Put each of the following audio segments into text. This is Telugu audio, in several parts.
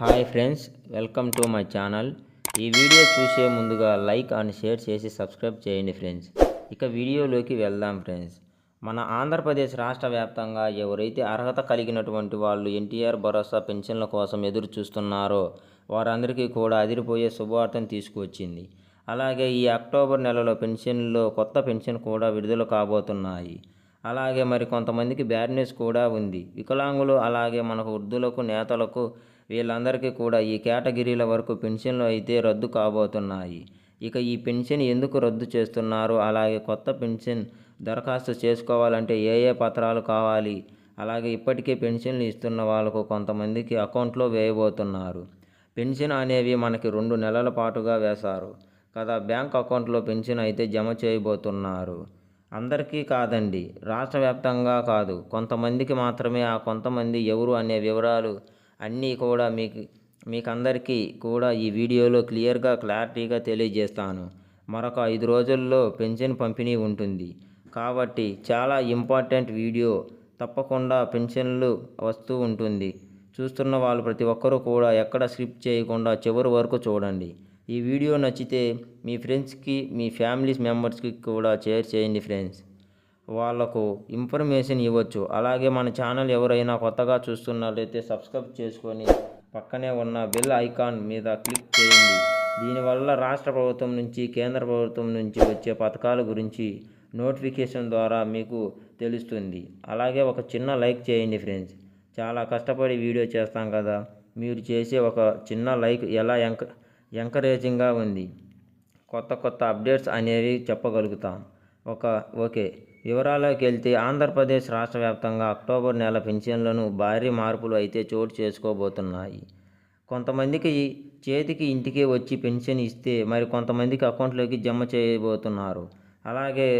Hi friends welcome to my channel. ఈ వీడియో చూసే ముందుగా లైక్ అండ్ షేర్ చేసి సబ్స్క్రైబ్ చేయండి ఫ్రెండ్స్. ఇక వీడియోలోకి వెళ్దాం ఫ్రెండ్స్. మన ఆంధ్రప్రదేశ్ రాష్ట్ర వ్యాప్తంగా ఎవరైతే అర్హత కలిగినటువంటి వాళ్ళు ఎన్టీఆర్ భరోసా పెన్షన్ల కోసం ఎదురు చూస్తున్నారో వారందరికీ కూడా అదిరిపోయే శుభవార్తను తీసుకువచ్చింది. అలాగే ఈ అక్టోబర్ నెలలో పెన్షన్లో కొత్త పెన్షన్ కూడా విడుదల కాబోతున్నాయి. అలాగే మరి కొంతమందికి బ్యాడ్ న్యూస్ కూడా ఉంది. వికలాంగులు అలాగే మనకు వృద్ధులకు నేతలకు వీళ్ళందరికీ కూడా ఈ కేటగిరీల వరకు పెన్షన్లు అయితే రద్దు కాబోతున్నాయి. ఇక ఈ పెన్షన్ ఎందుకు రద్దు చేస్తున్నారు? అలాగే కొత్త పెన్షన్ దరఖాస్తు చేసుకోవాలంటే ఏ ఏ పత్రాలు కావాలి? అలాగే ఇప్పటికే పెన్షన్లు ఇస్తున్న వాళ్ళకు కొంతమందికి అకౌంట్లో వేయబోతున్నారు. పెన్షన్ అనేవి మనకి రెండు నెలల పాటుగా వేశారు. కదా బ్యాంక్ అకౌంట్లో పెన్షన్ అయితే జమ చేయబోతున్నారు. అందరికీ కాదండి రాష్ట్ర వ్యాప్తంగా కాదు. కొంతమందికి మాత్రమే ఆ కొంతమంది ఎవరు అనే వివరాలు అన్నీ కూడా మీకు మీకందరికీ కూడా ఈ వీడియోలో క్లియర్గా క్లారిటీగా తెలియజేస్తాను. మరొక ఐదు రోజుల్లో పెన్షన్ పంపిణీ ఉంటుంది. కాబట్టి చాలా ఇంపార్టెంట్ వీడియో. తప్పకుండా పెన్షన్లు వస్తూ ఉంటుంది. చూస్తున్న వాళ్ళు ప్రతి ఒక్కరూ కూడా ఎక్కడ స్కిప్ చేయకుండా చివరి వరకు చూడండి. ఈ వీడియో నచ్చితే మీ ఫ్రెండ్స్కి మీ ఫ్యామిలీ మెంబర్స్కి కూడా షేర్ చేయండి ఫ్రెండ్స్. వాళ్ళకు ఇన్ఫర్మేషన్ ఇవ్వచ్చు. అలాగే మన ఛానల్ ఎవరైనా కొత్తగా చూస్తున్నట్లయితే సబ్స్క్రైబ్ చేసుకొని పక్కనే ఉన్న బెల్ ఐకాన్ మీద క్లిక్ చేయండి. దీనివల్ల రాష్ట్ర ప్రభుత్వం నుంచి కేంద్ర ప్రభుత్వం నుంచి వచ్చే పథకాల గురించి నోటిఫికేషన్ ద్వారా మీకు తెలుస్తుంది. అలాగే ఒక చిన్న లైక్ చేయండి ఫ్రెండ్స్. చాలా కష్టపడి వీడియో చేస్తాం కదా. మీరు చేసే ఒక చిన్న లైక్ ఎలా ఎంక ఎంకరేజింగ్గా ఉంది? కొత్త కొత్త అప్డేట్స్ అనేవి చెప్పగలుగుతాం. ఒక ఓకే. వివరాల్లోకి వెళ్తే ఆంధ్రప్రదేశ్ రాష్ట్ర వ్యాప్తంగా అక్టోబర్ నెల పెన్షన్లను భారీ మార్పులు అయితే చోటు చేసుకోబోతున్నాయి. కొంతమందికి చేతికి ఇంటికి వచ్చి పెన్షన్ ఇస్తే మరి కొంతమందికి అకౌంట్లోకి జమ చేయబోతున్నారు. అలాగే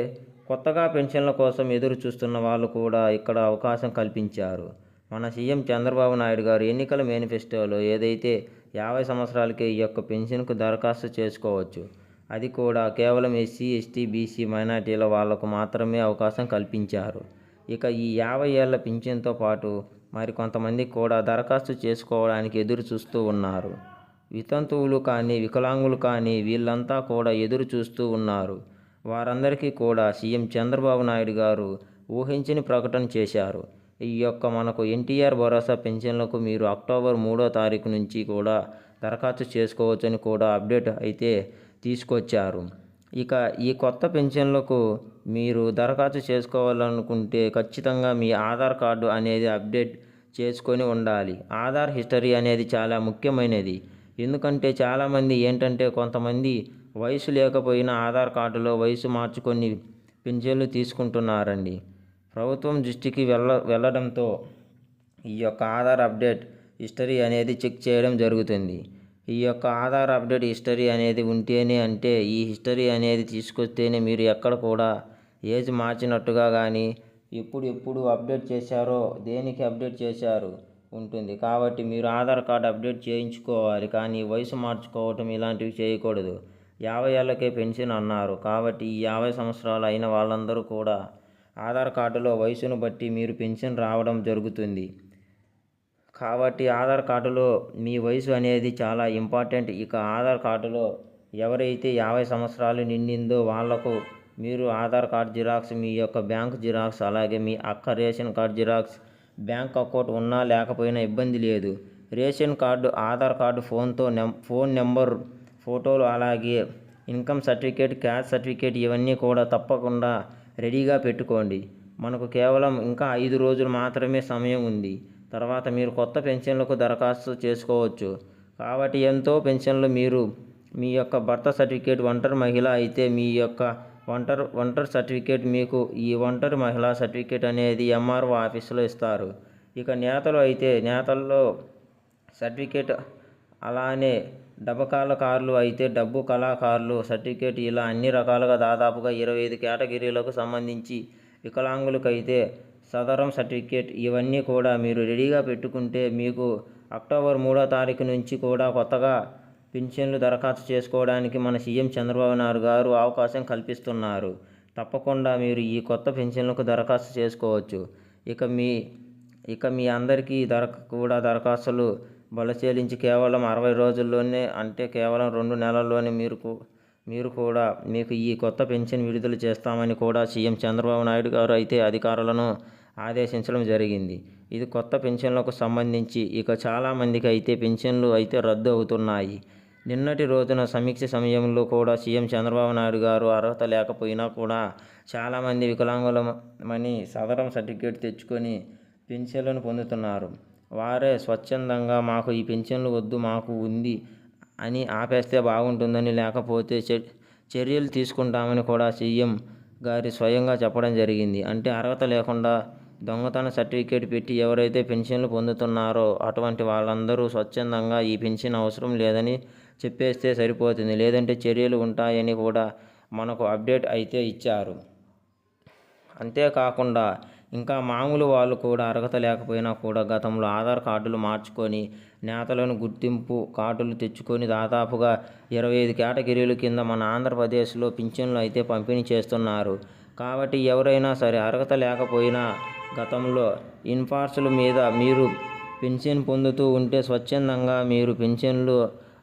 కొత్తగా పెన్షన్ల కోసం ఎదురు చూస్తున్న వాళ్ళు కూడా ఇక్కడ అవకాశం కల్పించారు. మన సీఎం చంద్రబాబు నాయుడు గారు ఎన్నికల మేనిఫెస్టోలో ఏదైతే యాభై సంవత్సరాలకే ఈ యొక్క పెన్షన్కు దరఖాస్తు చేసుకోవచ్చు అది కూడా కేవలం ఎస్సీ ఎస్టీ బీసీ మైనార్టీల వాళ్ళకు మాత్రమే అవకాశం కల్పించారు. ఇక ఈ యాభై ఏళ్ళ పింఛన్తో పాటు మరి కొంతమంది కూడా దరఖాస్తు చేసుకోవడానికి ఎదురు చూస్తూ ఉన్నారు. వితంతువులు కానీ వికలాంగులు కానీ వీళ్ళంతా కూడా ఎదురు చూస్తూ ఉన్నారు. వారందరికీ కూడా సీఎం చంద్రబాబు నాయుడు గారు ఊహించని ప్రకటన చేశారు. ఈ యొక్క మనకు ఎన్టీఆర్ భరోసా పెన్షన్లకు మీరు అక్టోబర్ మూడో తారీఖు నుంచి కూడా దరఖాస్తు చేసుకోవచ్చని కూడా అప్డేట్ అయితే తీసుకొచ్చారు. ఇక ఈ కొత్త పెన్షన్లకు మీరు దరఖాస్తు చేసుకోవాలనుకుంటే ఖచ్చితంగా మీ ఆధార్ కార్డు అనేది అప్డేట్ చేసుకొని ఉండాలి. ఆధార్ హిస్టరీ అనేది చాలా ముఖ్యమైనది. ఎందుకంటే చాలామంది ఏంటంటే కొంతమంది వయసు లేకపోయినా ఆధార్ కార్డులో వయసు మార్చుకొని పెన్షన్లు తీసుకుంటున్నారండి. ప్రభుత్వం దృష్టికి వెళ్ళ వెళ్ళడంతో ఈ యొక్క ఆధార్ అప్డేట్ హిస్టరీ అనేది చెక్ చేయడం జరుగుతుంది. ఈ యొక్క ఆధార్ అప్డేట్ హిస్టరీ అనేది ఉంటేనే అంటే ఈ హిస్టరీ అనేది తీసుకొస్తేనే మీరు ఎక్కడ కూడా ఏజ్ మార్చినట్టుగా కానీ ఎప్పుడు ఎప్పుడు అప్డేట్ చేశారో దేనికి అప్డేట్ చేశారు ఉంటుంది. కాబట్టి మీరు ఆధార్ కార్డు అప్డేట్ చేయించుకోవాలి. కానీ వయసు మార్చుకోవటం ఇలాంటివి చేయకూడదు. యాభై ఏళ్ళకే పెన్షన్ అన్నారు. కాబట్టి ఈ యాభై సంవత్సరాలు అయిన వాళ్ళందరూ కూడా ఆధార్ కార్డులో వయసును బట్టి మీరు పెన్షన్ రావడం జరుగుతుంది. కాబట్టి ఆధార్ కార్డులో మీ వయసు అనేది చాలా ఇంపార్టెంట్. ఇక ఆధార్ కార్డులో ఎవరైతే యాభై సంవత్సరాలు నిండిందో వాళ్ళకు మీరు ఆధార్ కార్డ్ జిరాక్స్ మీ యొక్క బ్యాంక్ జిరాక్స్ అలాగే మీ అక్క ration card xerox bank account ఉన్నా లేకపోయినా ఇబ్బంది లేదు. రేషన్ కార్డు ఆధార్ కార్డు ఫోన్తో నెం ఫోన్ నెంబర్ ఫోటోలు అలాగే ఇన్కమ్ సర్టిఫికేట్ క్యాష్ సర్టిఫికేట్ ఇవన్నీ కూడా తప్పకుండా రెడీగా పెట్టుకోండి. మనకు కేవలం ఇంకా ఐదు రోజులు మాత్రమే సమయం ఉంది. తర్వాత మీరు కొత్త పెన్షన్లకు దరఖాస్తు చేసుకోవచ్చు. కాబట్టి ఎంతో పెన్షన్లు మీరు మీ యొక్క భర్త సర్టిఫికేట్ ఒంటరి మహిళ అయితే మీ యొక్క ఒంటరి ఒంటరి సర్టిఫికేట్ మీకు ఈ ఒంటరి మహిళా సర్టిఫికేట్ అనేది ఎంఆర్ఓ ఆఫీసులో ఇస్తారు. ఇక నేతలు అయితే నేతల్లో సర్టిఫికేట్ అలానే డబ్బకాల కార్లు అయితే డబ్బు కళాకారులు సర్టిఫికేట్ ఇలా అన్ని రకాలుగా దాదాపుగా ఇరవై ఐదు కేటగిరీలకు సంబంధించి వికలాంగులకైతే సదరం సర్టిఫికేట్ ఇవన్నీ కూడా మీరు రెడీగా పెట్టుకుంటే మీకు అక్టోబర్ మూడో తారీఖు నుంచి కూడా కొత్తగా పెన్షన్లు దరఖాస్తు చేసుకోవడానికి మన సీఎం చంద్రబాబు నాయుడు గారు అవకాశం కల్పిస్తున్నారు. తప్పకుండా మీరు ఈ కొత్త పెన్షన్లకు దరఖాస్తు చేసుకోవచ్చు. ఇక మీ ఇక మీ అందరికీ దర కూడా దరఖాస్తులు బలచేలించి కేవలం అరవై రోజుల్లోనే అంటే కేవలం రెండు నెలల్లోనే మీరు మీరు కూడా మీకు ఈ కొత్త పెన్షన్ విడుదల చేస్తామని కూడా సీఎం చంద్రబాబు నాయుడు గారు అయితే అధికారులను ఆదేశించడం జరిగింది. ఇది కొత్త పెన్షన్లకు సంబంధించి ఇక చాలామందికి అయితే పెన్షన్లు అయితే రద్దు అవుతున్నాయి. నిన్నటి రోజున సమీక్ష సమయంలో కూడా సీఎం చంద్రబాబు నాయుడు గారు అర్హత లేకపోయినా కూడా చాలామంది వికలాంగులమని సదరం సర్టిఫికేట్ తెచ్చుకొని పెన్షన్లను పొందుతున్నారు. వారే స్వచ్ఛందంగా మాకు ఈ పెన్షన్లు వద్దు మాకు ఉంది అని ఆపేస్తే బాగుంటుందని లేకపోతే చర్యలు తీసుకుంటామని కూడా సీఎం గారి స్వయంగా చెప్పడం జరిగింది. అంటే అర్హత లేకుండా దొంగతన సర్టిఫికేట్ పెట్టి ఎవరైతే పెన్షన్లు పొందుతున్నారో అటువంటి వాళ్ళందరూ స్వచ్ఛందంగా ఈ పెన్షన్ అవసరం లేదని చెప్పేస్తే సరిపోతుంది. లేదంటే చర్యలు ఉంటాయని కూడా మనకు అప్డేట్ అయితే ఇచ్చారు. అంతేకాకుండా ఇంకా మామూలు వాళ్ళు కూడా అర్హత లేకపోయినా కూడా గతంలో ఆధార్ కార్డులు మార్చుకొని నేతలను గుర్తింపు కార్డులు తెచ్చుకొని దాదాపుగా ఇరవై ఐదు కేటగిరీల కింద మన ఆంధ్రప్రదేశ్లో పింఛన్లు అయితే పంపిణీ చేస్తున్నారు. కాబట్టి ఎవరైనా సరే అర్హత లేకపోయినా గతంలో ఇన్ఫార్స్ల మీద మీరు పెన్షన్ పొందుతూ ఉంటే స్వచ్ఛందంగా మీరు పెన్షన్లు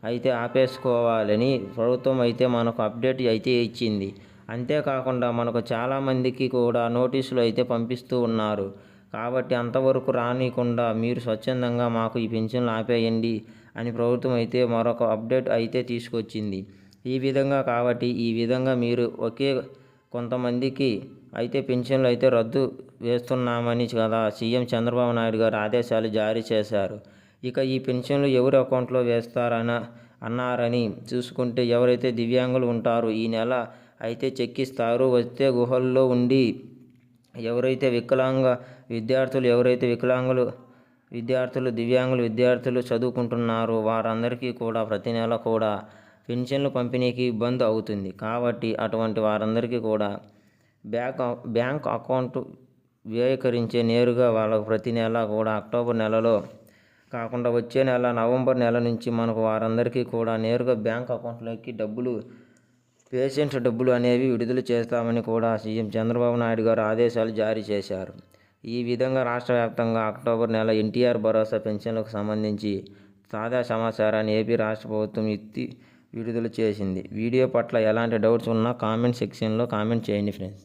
అయితే ఆపేసుకోవాలని ప్రభుత్వం అయితే మనకు అప్డేట్ అయితే ఇచ్చింది. అంతేకాకుండా మనకు చాలామందికి కూడా నోటీసులు అయితే పంపిస్తూ ఉన్నారు. కాబట్టి అంతవరకు రానికుండా మీరు స్వచ్ఛందంగా మాకు ఈ పెన్షన్లు ఆపేయండి అని ప్రభుత్వం అయితే మరొక అప్డేట్ అయితే తీసుకొచ్చింది. ఈ విధంగా కాబట్టి ఈ విధంగా మీరు ఒకే కొంతమందికి అయితే పెన్షన్లు అయితే రద్దు వేస్తున్నామని కదా సీఎం చంద్రబాబు నాయుడు గారు ఆదేశాలు జారీ చేశారు. ఇక ఈ పెన్షన్లు ఎవరి అకౌంట్లో వేస్తారన అన్నారని చూసుకుంటే ఎవరైతే దివ్యాంగులు ఉంటారో ఈ నెల అయితే చెక్కిస్తారు. వస్తే గుహల్లో ఉండి ఎవరైతే వికలాంగ విద్యార్థులు ఎవరైతే వికలాంగులు విద్యార్థులు దివ్యాంగులు విద్యార్థులు చదువుకుంటున్నారో వారందరికీ కూడా ప్రతి నెల కూడా పెన్షన్లు పంపిణీకి ఇబ్బంది అవుతుంది. కాబట్టి అటువంటి వారందరికీ కూడా బ్యాంక్ బ్యాంక్ అకౌంట్ వ్యయకరించే నేరుగా వాళ్ళకు ప్రతి నెల కూడా అక్టోబర్ నెలలో కాకుండా వచ్చే నెల నవంబర్ నెల నుంచి మనకు వారందరికీ కూడా నేరుగా బ్యాంక్ అకౌంట్లోకి డబ్బులు పేషెంట్ డబ్బులు అనేవి విడుదల చేస్తామని కూడా సీఎం చంద్రబాబు నాయుడు గారు ఆదేశాలు జారీ చేశారు. ఈ విధంగా రాష్ట్ర వ్యాప్తంగా అక్టోబర్ నెల ఎన్టీఆర్ భరోసా పెన్షన్లకు సంబంధించి తాజా సమాచారాన్ని ఏపీ రాష్ట్ర ప్రభుత్వం ఎత్తి విడుదల చేసింది. వీడియో పట్ల ఎలాంటి డౌట్స్ ఉన్నా కామెంట్ సెక్షన్లో కామెంట్ చేయండి ఫ్రెండ్స్.